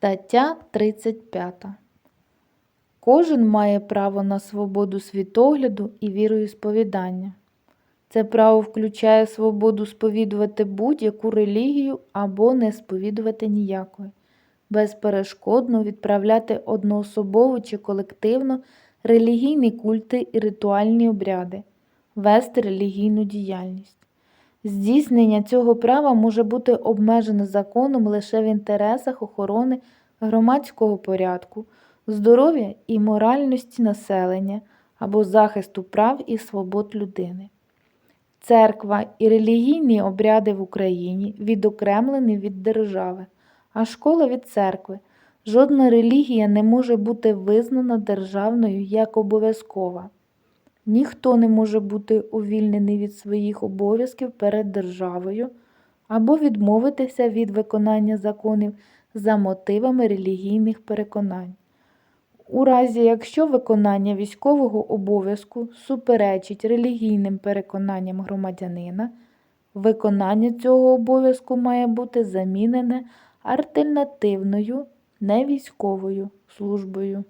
Стаття 35. Кожен має право на свободу світогляду і віроісповідання. Це право включає свободу сповідувати будь-яку релігію або не сповідувати ніякої, безперешкодно відправляти одноособово чи колективно релігійні культи і ритуальні обряди, вести релігійну діяльність. Здійснення цього права може бути обмежене законом лише в інтересах охорони громадського порядку, здоров'я і моральності населення або захисту прав і свобод людини. Церква і релігійні обряди в Україні відокремлені від держави, а школа від церкви. Жодна релігія не може бути визнана державною як обов'язкова. Ніхто не може бути увільнений від своїх обов'язків перед державою або відмовитися від виконання законів за мотивами релігійних переконань. У разі, якщо виконання військового обов'язку суперечить релігійним переконанням громадянина, виконання цього обов'язку має бути замінене альтернативною невійськовою службою.